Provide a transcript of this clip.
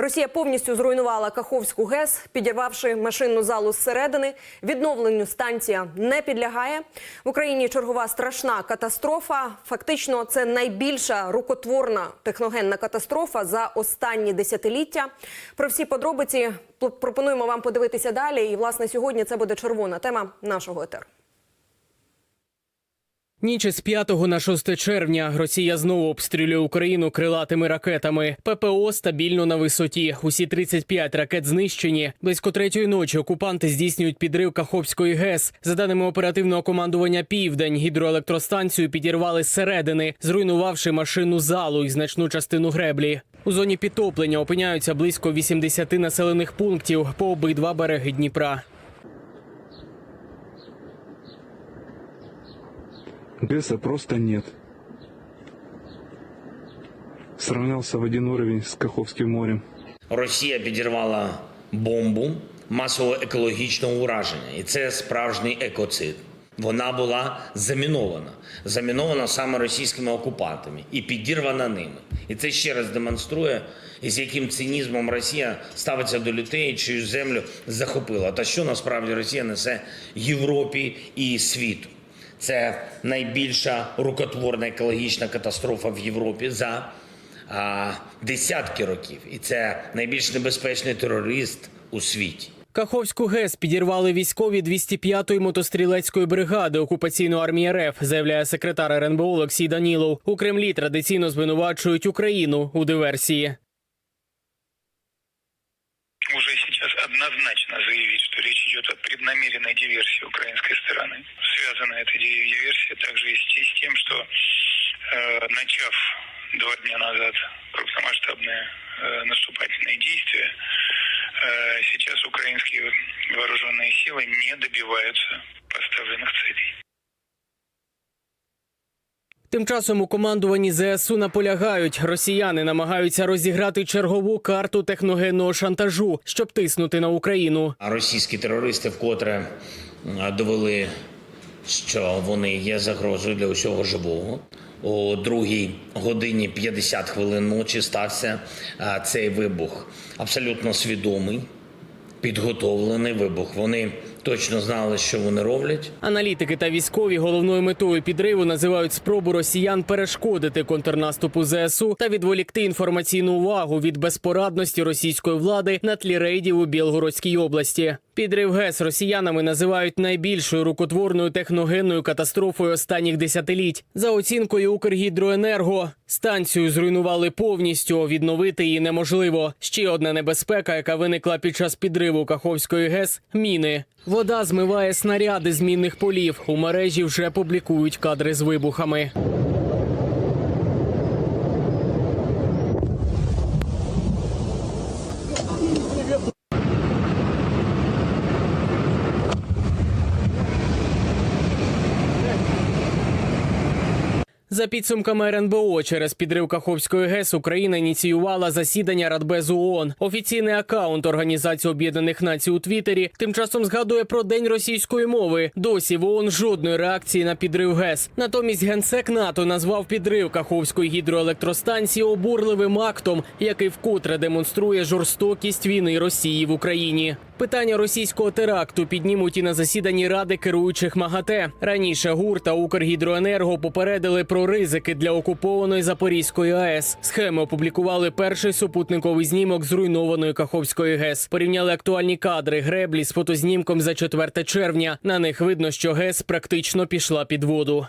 Росія повністю зруйнувала Каховську ГЕС, підірвавши машинну залу зсередини. Відновленню станція не підлягає. В Україні чергова страшна катастрофа. Фактично, це найбільша рукотворна техногенна катастрофа за останні десятиліття. Про всі подробиці пропонуємо вам подивитися далі. І власне сьогодні це буде червона тема нашого етеру. Ніч із 5 на 6 червня Росія знову обстрілює Україну крилатими ракетами. ППО стабільно на висоті. Усі 35 ракет знищені. Близько третьої ночі окупанти здійснюють підрив Каховської ГЕС. За даними оперативного командування Південь, гідроелектростанцію підірвали зсередини, зруйнувавши машинну залу і значну частину греблі. У зоні підтоплення опиняються близько 80 населених пунктів по обидва береги Дніпра. ГЭСа просто нет. Сравнялся в один уровень с Каховским морем. Росія підірвала бомбу масового екологічного ураження, і це справжній екоцид. Вона була замінована, замінована саме російськими окупантами і підірвана ними. І це ще раз демонструє, з яким цинізмом Росія ставиться до людей, чию землю захопила. Та що насправді Росія несе Європі і світу. Це найбільша рукотворна екологічна катастрофа в Європі за а, десятки років, і це найбільш небезпечний терорист у світі. Каховську ГЕС підірвали військові 205-ї мотострілецької бригади окупаційної армії РФ, заявляє секретар РНБО Олексій Данілов. У Кремлі традиційно звинувачують Україну у диверсії. Идет о преднамеренной диверсии украинской стороны. Связана эта ди- диверсия также и с тем, что э, начав два дня назад крупномасштабные э, наступательные действия, э, сейчас украинские вооруженные силы не добиваются поставленных целей. Тим часом у командуванні ЗСУ наполягають, росіяни намагаються розіграти чергову карту техногенного шантажу, щоб тиснути на Україну. Російські терористи вкотре довели, що вони є загрозою для усього живого. О другій годині 50 хвилин ночі стався цей вибух. Абсолютно свідомий, підготовлений вибух. Вони точно знали, що вони роблять. Аналітики та військові головною метою підриву називають спробу росіян перешкодити контрнаступу ЗСУ та відволікти інформаційну увагу від безпорадності російської влади на тлі рейдів у Білгородській області. Підрив ГЕС росіянами називають найбільшою рукотворною техногенною катастрофою останніх десятиліть. За оцінкою Укргідроенерго, станцію зруйнували повністю. Відновити її неможливо. Ще одна небезпека, яка виникла під час підриву Каховської ГЕС міни. Вода змиває снаряди з мінних полів. У мережі вже публікують кадри з вибухами. За підсумками РНБО, через підрив Каховської ГЕС Україна ініціювала засідання Радбезу ООН. Офіційний акаунт Організації Об'єднаних Націй у Твіттері тим часом згадує про день російської мови. Досі в ООН жодної реакції на підрив ГЕС. Натомість генсек НАТО назвав підрив Каховської гідроелектростанції обурливим актом, який вкотре демонструє жорстокість війни Росії в Україні. Питання російського теракту піднімуть і на засіданні ради керуючих МАГАТЕ. Раніше ГУР та Укргідроенерго попередили про ризики для окупованої Запорізької АЕС. Схеми опублікували перший супутниковий знімок зруйнованої Каховської ГЕС. Порівняли актуальні кадри греблі з фотознімком за 4 червня. На них видно, що ГЕС практично пішла під воду.